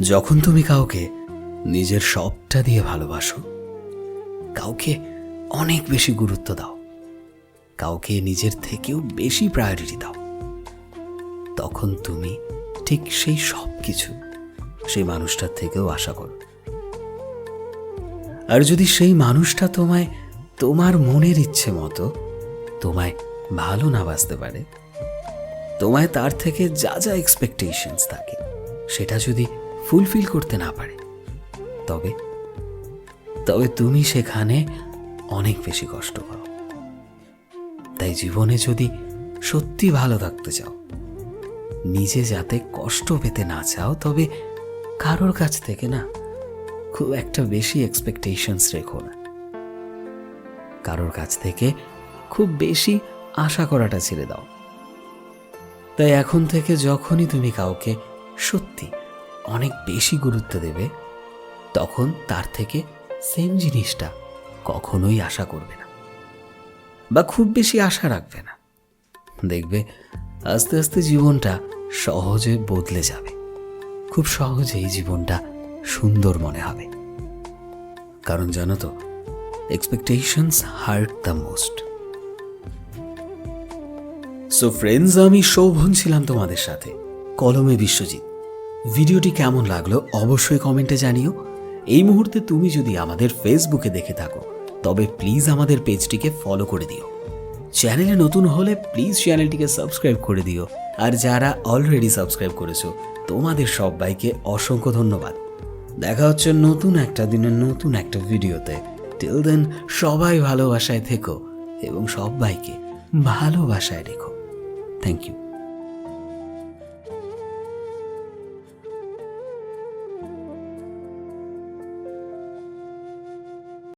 যখন তুমি কাউকে নিজের সবটা দিয়ে ভালোবাসো, কাউকে অনেক বেশি গুরুত্ব দাও, কাউকে নিজের থেকেও বেশি প্রায়োরিটি দাও, তখন তুমি ঠিক সেই সব কিছু সেই মানুষটার থেকেও আশা করো। আর যদি সেই মানুষটা তোমায়, তোমার মনের ইচ্ছে মতো তোমায় ভালো না বাসতে পারে, তোমায় তার থেকে যা যা এক্সপেকটেশনস থাকে, সেটা যদি ফুলফিল করতে না পারে। তবে তবে তুমি সেখানে অনেক বেশি কষ্ট পাও। তাই জীবনে যদি সত্যি ভালো থাকতে চাও, নিজে যাতে কষ্ট পেতে না চাও, তবে কারোর কাছ থেকে না, খুব একটা বেশি এক্সপেকটেশনস রেখো না। কারোর কাছ থেকে খুব বেশি আশা করাটা ছেড়ে দাও। তাই এখন থেকে যখনই তুমি কাউকে সত্যি অনেক বেশি গুরুত্ব দেবে, তখন তার থেকে সেম জিনিসটা কখনোই আশা করবে না বা খুব বেশি আশা রাখবে না। দেখবে আস্তে আস্তে জীবনটা সহজে বদলে যাবে। খুব সহজেই জীবনটা সুন্দর মনে হবে। কারণ জানো তো expectations hurt the most so friends আমি শোভন ছিলাম তোমাদের সাথে কলমে বিশ্বজিৎ। ভিডিওটি কেমন লাগল অবশ্যই কমেন্টে জানিও। এই মুহূর্তে তুমি যদি আমাদের ফেসবুকে দেখে থাকো, তবে প্লিজ আমাদের পেজটিকে ফলো করে দিও। চ্যানেলে নতুন হলে প্লিজ চ্যানেলটিকে সাবস্ক্রাইব করে দিও। আর যারা অলরেডি সাবস্ক্রাইব করেছ, তোমাদের সবাইকে অসংখ্য ধন্যবাদ। দেখা হচ্ছে নতুন একটা দিনের নতুন একটা ভিডিওতে। টিল দেন সবাই ভালোবাসায় থেকো এবং সবাইকে ভালোবাসায় রেখো। Thank you